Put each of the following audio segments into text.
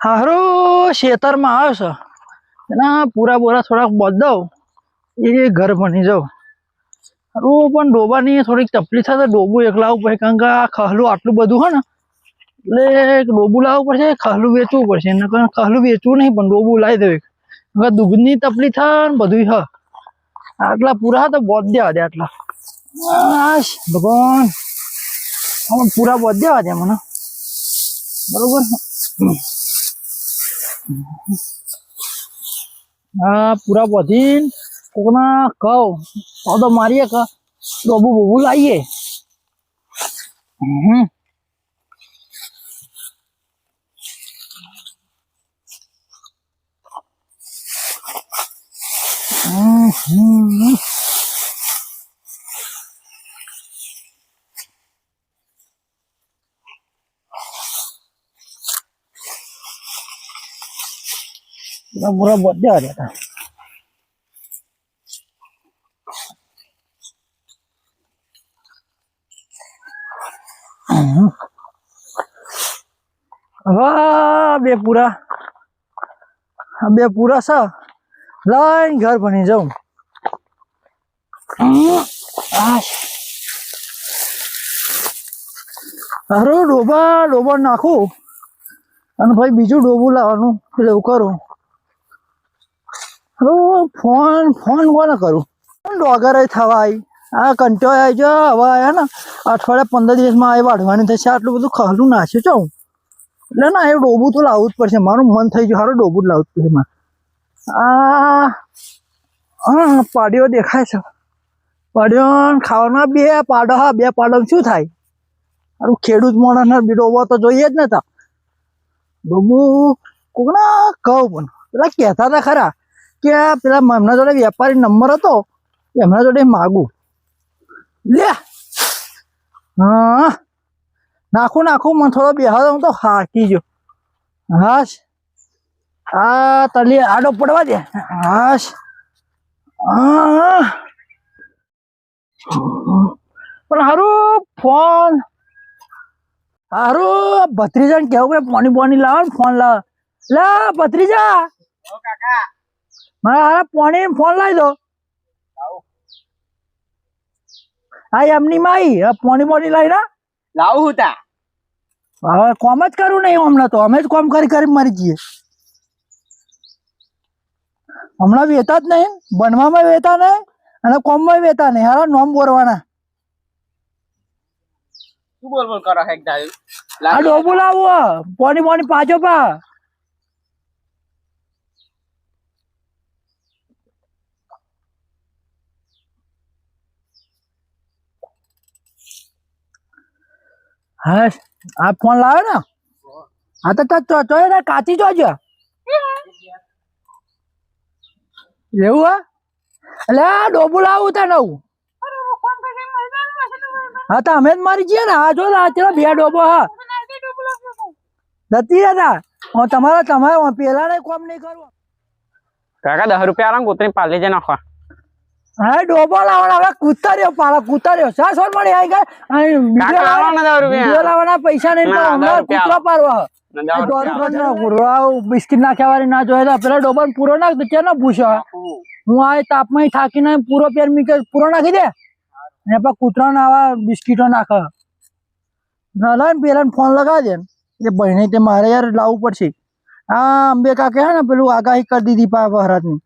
હારો શેતરમાં આવ્યો છે. એના પૂરા બોરા થોડાક બદલાવ એ ઘર બની જાઉં. હારું, પણ ડોબાની થોડીક તકલીફ તો ડોબું એક લાવવું પડે કારણ કે આ ખહલું આટલું બધું હોય ને, એટલે ડોબું લાવવું પડશે ખહલું વેચવું પડશે. એના કારણે ખહલું વેચવું નહીં, પણ ડોબું લાવી દેવું કારણ દૂધની તકલીફ થાય ને બધું હ. આટલા પૂરા તો બોધ્યા હતા આટલા. ભગવાન. પૂરા બોધ દેવા દે મને. બરોબર? હા પૂરા પધીન કોકના કહો. તો તો મારીએ ક. ડોબુ બોબુ લાવીએ હમ હમ. પૂરા પૂરા બધે આ રહ્યા વાહ બે પૂરા બે પૂરા છે લઈને ઘર બની જાઉં હારો ડોબા ડોબા નાખું અને ભાઈ બીજું ડોબું લાવવાનું એટલે એવું કરું ફોન ફોન કોને કરું? ડોગરે થવાય. આ કંટો આવી જો હવે આવ્યા ને, અઠવાડિયા પંદર દિવસમાં આવી વાઢવાની થશે, આટલું બધું ખહલું નાખ્યું છું એટલે ના, એ ડોબું તો લાવવું જ પડશે. મારું મન થઈ ગયું સારું ડોબું જ લાવવું પડશે મારે. આ હા પાડ્યો દેખાય છે. પાડ્યો ખાવાના બે પાડો, હા, બે પાડો શું થાય? આરું ખેડૂત માણસને બી ડોબો તો જોઈએ જ ને તા. ડોબું કોકના કહું પણ, પેલા કહેતા હતા ખરા કે પેલા એમના જોડે વેપારી નંબર હતો, એમના જોડે માગું. લે! હા. નાખું નાખું, મને થોડો બેહાડો, હું તો હાકી ગયો. હાશ. આ તલી આડો પડવા દે. હાશ. પણ હારું, ફોન. હારું ભત્રીજાને કેવું કે ફોની બોની લાવો ને ફોન લાવો. લે, ભત્રીજા. મારા હારા પાણી ફોન લાવી દો. હા એમની માઈ પોણી પાણી લાવી ના. લાવું તા. હવે કોમ જ કરું નહીં હમણાં તો. અમે જ કોમ કરી કરી મરી જઈએ. હમણાં વેતા જ નહીં બનવામાં વેતા નહીં અને કોમમાં વેતા નહીં. હારા નોમ બોરવાના. શું બોલ બોલ કરો હેક દાયું આ ડોબુ લાવો પોણી પોણી પાછો પા. હા આ ફોન લાવ્યો ને? હા તો તો તો ને કાચી જોજો એવું હા? એટલે આ ડોબું લાવું તા નવું. હા તો અમે જ મારી જઈએ ને. હા જો ને બે ડોબો હા. નથી હું તમારા તમારે પેલા ને કોમ નહીં કરવો કાકા દસ રૂપિયા આરામ કૂતરી પાલી જાય નાખવા હા ડોબો લાવવાના હવે કૂતર્યો પાલા કૂતર્યો. સા સોન મળી આવી ગયા. લાવવાના પૈસા નહીં તો હમણાં કૂતરો પાડવા. બિસ્કિટ નાખ્યા વાળી ના જોયે પેલા ડોબા પૂરો નાખ તો ચેનો હું આ તાપમાં થાકીને પૂરો પેર મીકે પૂરો નાખી દે? અને પછી કૂતરા આવા બિસ્કીટો નાખે. ના ને પેલા ફોન લગાવી દે. એ બહેને તે મારે યાર લાવવું પડશે. આ અંબે કાકે હે ને પેલું આગાહી કરી દીધી પા ની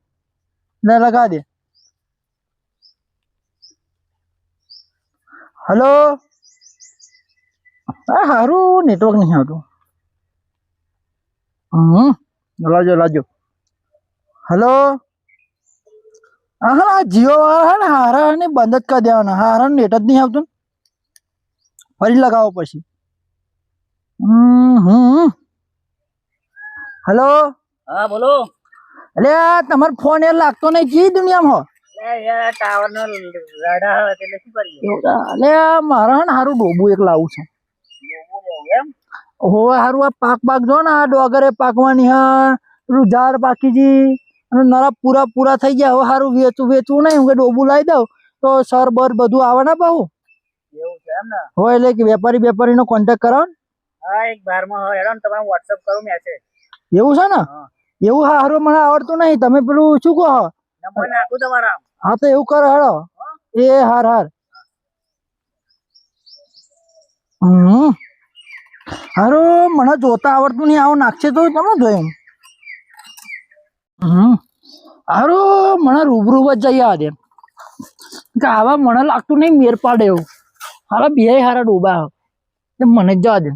ને લગા દે. હલો? આ સારું નેટવર્ક નહીં આવતું. હમ લાજો લાજો. હલો? હા હા જીઓ વાળા હે ને હારા ને બંધ જ કરી દેવાના. હારા નેટ જ નહીં આવતું ફરી લગાવો પછી. હમ હલો? હા બોલો. એટલે તમારો ફોન એ લાગતો નહીં જી દુનિયામાં. મારે હારું ડોબું એક લાવું છે. હોવે હારું આ પાક પાક જો ને આ ડોગરે પાકવાની હા પેલું ઝાડ પાકી અને નરા પૂરા પૂરા થઈ ગયા. હવે હારું વેચવું વેચવું નહીં હું કે ડોબું લાવી દઉં. તો સર બર બધું આવે ને બહુ એવું છે એમ ને હોય એટલે કે વેપારી નો કોન્ટેક્ટ કરો ને. હા એક બારમાં હોય હેડો તમારે વોટ્સઅપ કરું મેસેજ એવું છે ને? એવું હારું મને આવડતું નહીં. તમે પેલું શું કહો? નંબર નાખું તમારા હા, તો એવું કરો હેડો એ હાર હાર. હમ. મને જોતા આવડતું નહીં, આવું નાખશે તો તમે જોયું હમ. મને રૂબરૂ જ જઈ આવે કે આવા મને લાગતું નહીં મેર પાડે એવું. હારા બે હારા ડૂબા મને જવા દે.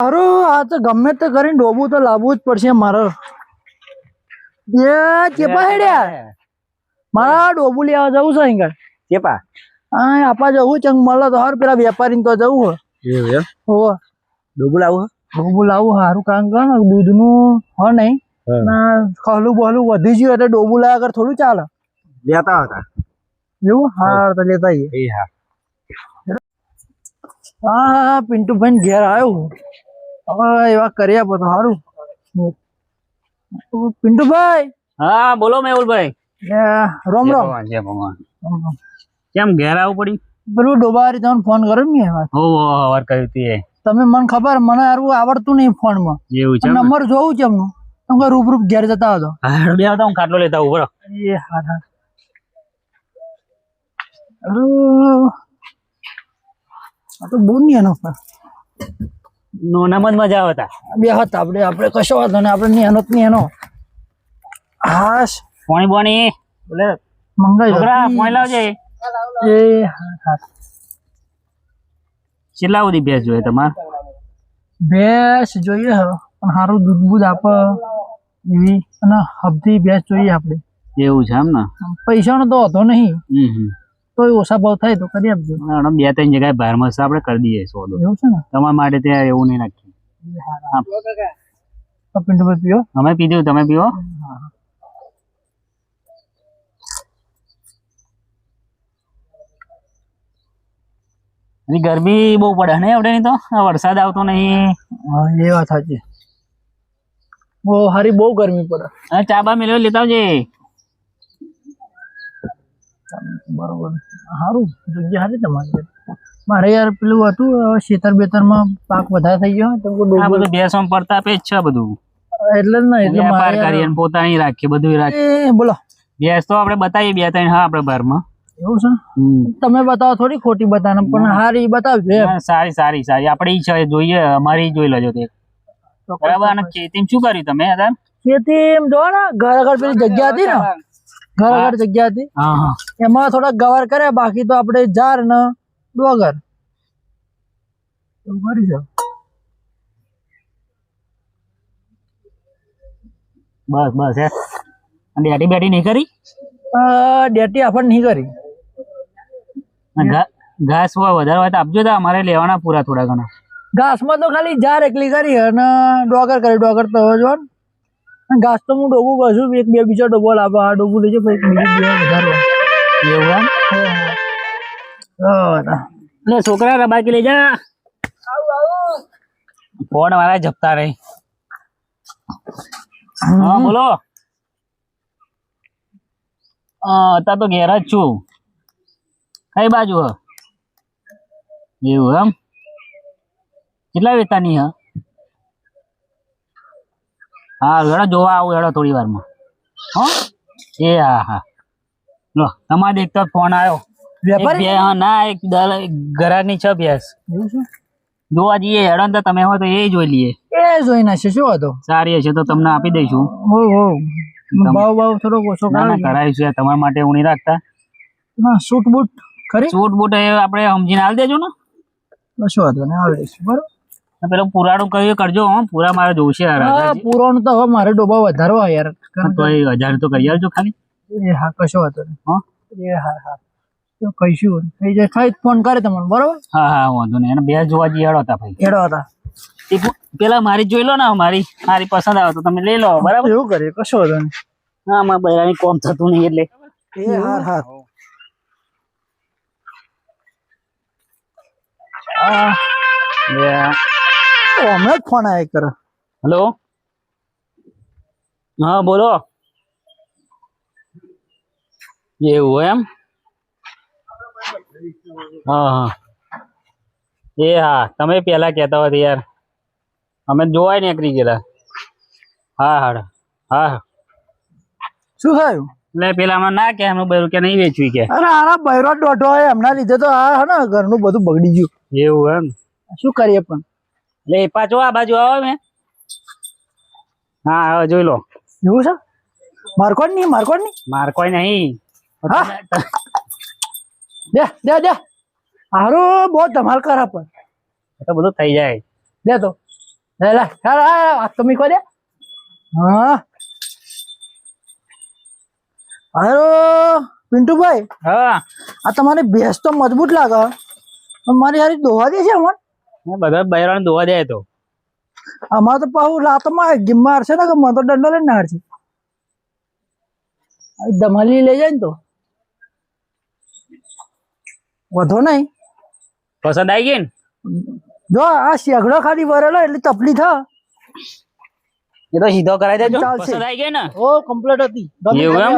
હારું, આ તો ગમે તે કરીને ડોબું તો લાવવું જ પડશે મારે. બે ચેપા હેડ્યા મારા ડોબુ લેવા જવું છે અહીં ચેપા હા આપા જવું ચંગ મળે તો હાર પેલા વેપારી તો જવું હો. લાવું ડોબું લાવું સારું કામ કર દૂધનું હો નહીં. ના બહલું વધી ગયું એટલે ડોબુ લાવ્યા કર થોડું ચાલે. લેતા હતા એવું? હાર તો લેતા એ હા. હા પિન્ટુભાઈ ઘેર આવ્યો હવે એવા કર્યા બધું સારું પિન્ટુભાઈ? હા બોલો મેહુલભાઈ. ભાઈ રોમ રોમ. જય ભગવાન. કેમ ઘેર આવું પડી? પેલું ડોબારી તમને ફોન કર્યો ને મેં વાર કહ્યું તી તમે મને ખબર મને હારું આવડતું નહીં ફોનમાં. એવું છે નંબર જોવું છે એમનું. તમે રૂબરૂપ ઘેર જતા હતો હા બે આવતા હું ખાટલો લેતા આવું એ હા હા. આ તો બોલ નહીં એનો નોનામાં જ મજા આવે બે હતા આપણે આપણે કશો વાંધો નહીં આપણે નહીં એનો જ નહીં એનો. હાશ. પોણી બોણી. બોલે મંગાઈ છોકરા પોણી લાવજે. એ હા હા કેટલા સુધી ભેંસ જોઈએ તમારે? ભેંસ જોઈએ હવે પણ સારું દૂધ બૂધ આપે. એવી અને હબથી ભેંસ જોઈએ આપણે. એવું છે એમ ને? પૈસાનો તો હતો નહીં. હમ ઓછા ભાવ થાય તો કરી આપજો. ના, બે ત્રણ જગ્યાએ બહાર મસ્ત આપણે કરી દઈએ સોદો. એવું છે ને? તમારા માટે ત્યાં એવું નહીં નાખીએ. હા. પીઓ. અમે પીધું તમે પીઓ? ગરમી બહુ પડે ને આપણે તો? વરસાદ આવતો નહીં. એ વાત સાચી. બહુ હારી બહુ ગરમી પડે. ચા બા મેળવી લેતા આવજે. બરોબર. સારું જગ્યા હારી તમારી મારે યાર પેલું હતું ખેતર બેતરમાં પાક વધારે થઈ ગયો તો આ બધું બેસવા પડતા પે છે બધું. એટલે જ ને એટલે મારે કરીએ પોતાની રાખીએ બધું રાખીએ. બોલો. બેસ તો આપણે બતાવીએ બે ત્રણ હા આપણે બારમાં. એવું છે તમે બતાવો થોડી ખોટી બતાવો પણ હારી બતાવજો સારી સારી સારી. આપડે ઈચ્છા છે, જોઈએ અમારી જોઈ લેજો તે. બરાબર અને ખેતી શું કર્યું તમે ખેતી એમ જો ને ઘર આગળ પેલી જગ્યા હતી ને. ઘર જગ્યા હતી હા એમાં થોડા ગવાર કર્યા બાકી તો આપણે જાર ને ડોગર. કરી છે. બસ બસ હે. ડેટી બેટી નહીં કરી? અ, ડેટી આપણને નહીં કરી. ઘાસ વધારે હોય તો આપજો તો અમારે લેવાના પૂરા થોડા ઘણા. ઘાસમાં તો ખાલી જાર એકલી કરી અને ડોગર કરી ડોગર તો જોવાનું ઘાસ તો હું ડોબું કશું એક બે બીજો ડોબો લાવો આ ડોબું લેજો પછી બીજું બે વધારે. એવું એટલે છોકરા રબાકી લઈ જા. ફોન મારા જપતા રહી હા બોલો. અત્યારે તો ઘેર જ છું. કઈ બાજુ? હ એવું એમ? કેટલા વેતાની હ? હા હેડો જોવા આવું હેડો થોડી વારમાં. હો? એ હા હા. લો તમારે દેખતો ફોન આવ્યો એક વેપારી ના એક દલ ઘરાકની છ ભેંસ. જોવા જઈએ હેડો ને તો તમે હો તો એ જોઈ લઈએ. એ જોઈ નાખશે શું હતો સારી હશે તો તમને આપી દઈશું. હો હો. ભાવ ભાવ થોડો ઓછો ના ના કરાવીશું તમારા માટે હું નહીં રાખતા. ના સૂટ બૂટ ખરી? સૂટ બૂટ એ આપણે સમજીને હાલ દેજો ને. શું વાંધો નહીં આવી દઈશું બરોબર? અને પેલું પુરાણું કહ્યું કરજો હો. પૂરા મારે જોશે યાર હા પુરાણું તો હવે મારે ડોબા વધારવા યાર. તો એ હજાર તો કરી આવજો ખાલી. એ હા કશો વાતો હા? નહીં એ હા હા. તો કહીશું. થઈ જાય ખાઈ ફોન કરે તમને બરોબર? હા હા વાંધો નહીં. અને બે જોવા જઈએ હેડો હતા ભાઈ. હેડો હતા. પેલા મારી જોઈ લો ને મારી. મારી પસંદ આવે તો તમે લઈ લો બરાબર? એવું કરીએ કશો વાંધો નહીં. હા મારા બૈરાની કોમ થતું નહીં એટલે. એ હા હા. આ તો હમણાં જ ફોન આવ્યા કરે હેલો હા બોલો. એવું એમ? હા હા. એ હા તમે પેલા કહેતા હોત યાર. અમે જોવાય નીકળી ગયેલા. હા હા હા હા. શું થયું? એટલે પેલા અમે ના કે એમનું બૈરું કે નહીં વેચવી કે. અરે આના બૈરો દોઢો હોય એમના લીધે તો આ હે ને ઘરનું બધું બગડી ગયું. એવું એમ? શું કરીએ પણ? એટલે એ પાછો આ બાજુ આવો મેં હા. હવે જોઈ લો. એવું છે? મારકોડ નહીં મારકોડ નહીં માર કોઈ નહીં. દે દે દે. હારું બહુ ધમાલ કરે પણ તો બધું થઈ જાય. દે તો. વાત તો મીકો દે. હા. હારું પિન્ટુભાઈ હા. આ તમારી ભેંસ તો મજબૂત લાગે. મારી હારી દોવા દે છે અમર બધા બૈરાને ધોવા જાય તો. અમારે તો પાછું લાતમાં ગીમમાં છે ને કે મને તો દંડો લઈને હારશે. આ ધમાલી લઈ જાય ને તો. વધો નહીં. પસંદ આવી ગઈ ને? જો આ શેગડો ખાલી વરેલો એટલે તપલી થા. એ તો સીધો કરાવી દેજો. ચાલશે. પસંદ આવી ગઈ ને? ઓ કમ્પ્લીટ હતી. એવું એમ?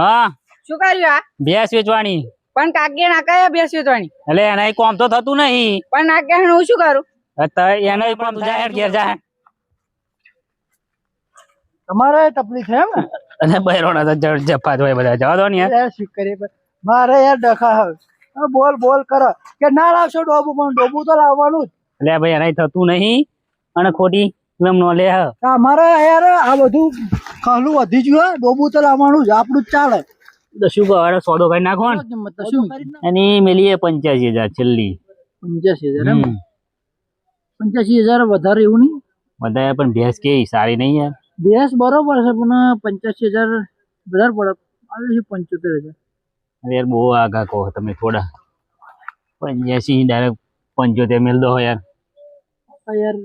હા. શું કર્યું આ? ભેંસ વેચવાની. પણ કાકી ના બેસ્યું બેસ વેચવાની એટલે એને કોમ તો થતું નહીં. પણ ના હું શું કરું? એને પણ જાહેર ઘેર જાહેર તમારે તકલીફ છે એમ ને? અને બૈરોના તો જડ જફા હોય બધા. જવા દો ને યાર. શું કરીએ મારે યાર ડખા હવે. હા, બોલ બોલ કરો. કે ના લાવશો ડોબુ પણ ડોબુ તો લાવવાનું જ. એટલે ભાઈ એનાય થતું નહીં. અને ખોટી એમ નો લે હ. અમારે યાર આ બધું ખાલું વધી ગયું ડોબું ડોબુ તો લાવવાનું જ આપણું જ ચાલે. શું હવે સોદો કરી નાખો ને. શું? એની મેલીએ પંચ્યાસી હજાર છેલ્લી. પંચ્યાસી હજાર એમ? પંચ્યાસી હજાર વધારે એવું નહીં? વધારે પણ ભેંસ કે સારી નહીં યાર. ભેંસ બરોબર છે પણ પંચ્યાસી હજાર વધારે પડે. આવે છે પંચોતેર હજાર. યાર બહુ આગા કહો તમે થોડા. પંચ્યાસી ડાયરેક્ટ પંચોતેર મેલ દો યાર. યાર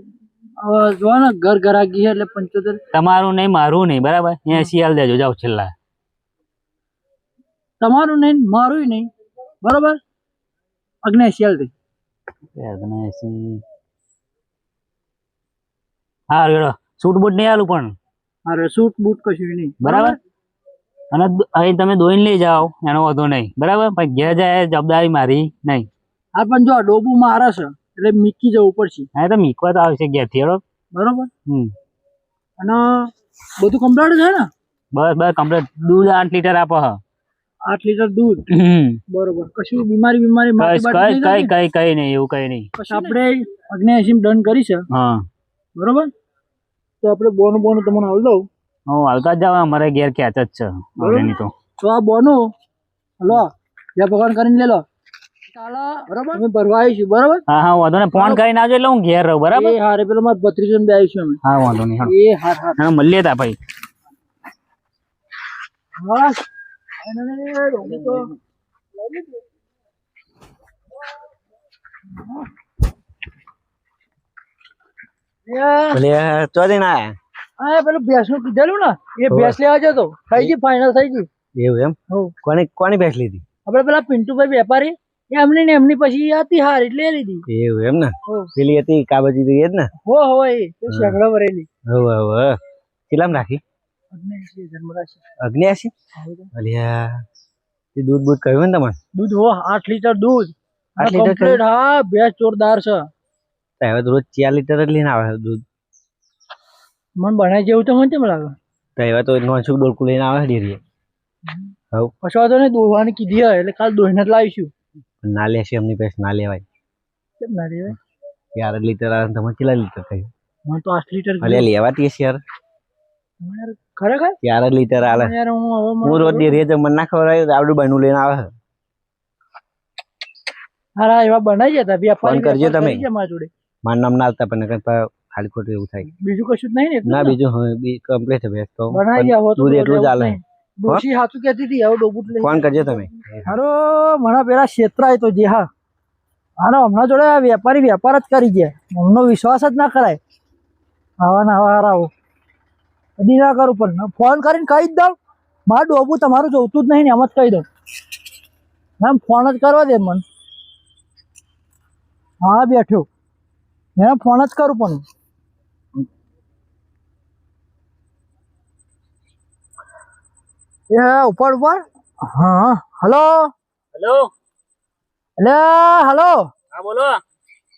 હવે જો ને ઘર ઘરાકી છે એટલે પંચોતેર. તમારું નહીં મારું નહીં બરાબર? એસી હાલ દેજો જાઓ છેલ્લા. તમારું નહીં મારું નહીં. બરોબર? અગ્નેશી હાલતી એસી હા રેડો સૂટ બૂટ નહીં આલું પણ. અરે સૂટ બૂટ કશું નહીં. બરાબર? અને અહીં તમે દોઈને લઈ જાઓ એનો વાંધો નહીં. બરાબર? પણ ઘેર જાય જવાબદારી મારી નહીં. હા પણ જો ડોબુ મારે છે એટલે મીકી જવું પડશે. હા તો મીકવા તો આવશે ઘેરથી હેડો. બરોબર? હમ. અને બધું કમ્પ્લીટ છે ને? બસ બસ કમ્પ્લીટ દૂધ આઠ લીટર આપો હ. આઠ લીટર દૂધ. બરોબર. કશું બીમારી બીમારી કઈ કઈ કઈ નહીં કઈ કઈ નહીં એવું કઈ નહીં. આપણે અગ્નેશી ડન કરી છે. હા. બરોબર? તો આપણે બોનું બોનું તમને હાલ દઉં. હું હાલતા જ જાવ અમારે ઘેર ખેંચ જ છે. આવડેની તો. તો આ બોનું કરીને લે લો. ચાલો. બરોબર? ભરવા આવીશું બરોબર? હા હા વાંધો નહીં ફોન કરીને આવજો એટલે હું ઘેર રહું બરાબર? એ હારે પેલો મારા ભત્રીજો બે આવીશું અમે. હા વાંધો નહીં હા એ હાર હાર. હા મળીએ તા ભાઈ. હા. પેલું ભેંસનું કીધેલું ને એ ભેંસ લેવા જતો થઈ ગઈ ફાઇનલ થઈ ગઈ. એવું એમ? કોની કોની ભેંસ લીધી? આપડે પેલા પિન્ટુભાઈ વેપારી એમની ને એમની પછી હતી હાર એટલે લીધી. એવું એમ ને? પેલી હતી કાબજી હતી એ જ ને? હો હો એ તો શેગડો ભરેલી. હવે હવે કેટલામ રાખી? અગ્નિયાસી અલ્યા તે દૂધ બૂધ કહ્યું ને તમને? દૂધ હો આઠ લીટર દૂધ. આઠ લીટર હા ભેંસ જોરદાર છે. હવે તો રોજ ચાર લીટર જ લઈને આવે દૂધ. મન બનાવી જેવું તો મને કેમ લાગે. તો હવે તો નોનસુક ડોલકું લઈને આવે ડેરીએ. હવ. પછી તો ને દોહવાની કીધી હોય એટલે કાલ દોહીને જ લાવીશું. ના લેશે એમની ભેંસ ના લેવાય. કેમ ના લેવાય? ચાર લીટર આવે તમે કેટલા લીટર કહ્યું મને તો આઠ લીટર લેવાતી હશે યાર. ખરેખર? જ લીટર આલે હું હવે મને હું રોજ ના ખવડાવ્યું આવડું બનવું લઈને આવે. હારા એવા બનાવી જતા વેપારી ફોન કરજો તમે. કરી છે મારા જોડે. મારું નામ ના આવતા પણ ખાલી ખોટું એવું થાય. બીજું કશું જ નહીં ને ના બીજું હવે બી કમ્પ્લીટ છે ભેંસ તો. બનાવી પણ ગયા હોત તો દૂધ એટલું જ આલે ડોશી સાચું કહેતી હતી હવે ડોબુટ લઈ ફોન કરજો તમે. હારો મને પેલા છેતરાય તો જે હા. હારો હમણાં જોડે વેપારી વેપાર જ કરી ગયા. હમનો વિશ્વાસ જ ના કરાય. આવા ના આવા હારા આવો. કદી ના પણ ફોન કરીને કહી જ દઉં. મારું ડોબું તમારું જોતું જ નહીં ને એમ જ કહી દઉં. મેમ ફોન જ કરવા દે મને. હા બેઠો. એને ફોન જ કરું પણ. એ ઉપર ઉપર. હા હલો. હલો. એટલે હલો. હા બોલો.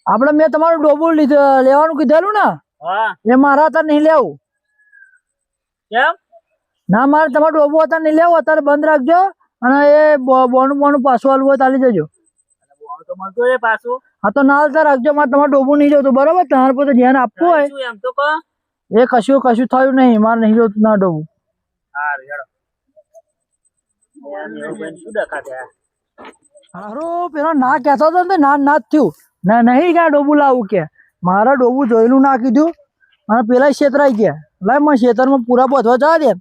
આપણે મેં તમારું ડોબું લીધું લેવાનું કીધેલું ને? એ મારા અત્યારે નહીં લેવું. કેમ? ના મારે તમારું ડોબું અત્યારે નહીં લેવું અત્યારે બંધ રાખજો અને એ બોનું બોનું પાછું હાલવું હોય તો જજો તો મળતું છે પાછું. હા તો ના હાલતા રાખજો મારે તમારું ડોબું નહીં જોતું બરોબર? તમારે પોતે ધ્યાન આપવું હોય. એમ તો કહો? એ કશું કશું થયું નહીં મારે નહીં જોતું ના ડોબું. સારું હેડો. હારું પેલો ના કહેતો હતો ને ના ના થયું. ના નહીં ક્યાં ડોબું લાવું કે? મારા ડોબું જોયેલું ના કીધું. અને પેલા છેતરાઈ ગયા. લાય મને ખેતરમાં પૂરા બધવા જવા દે.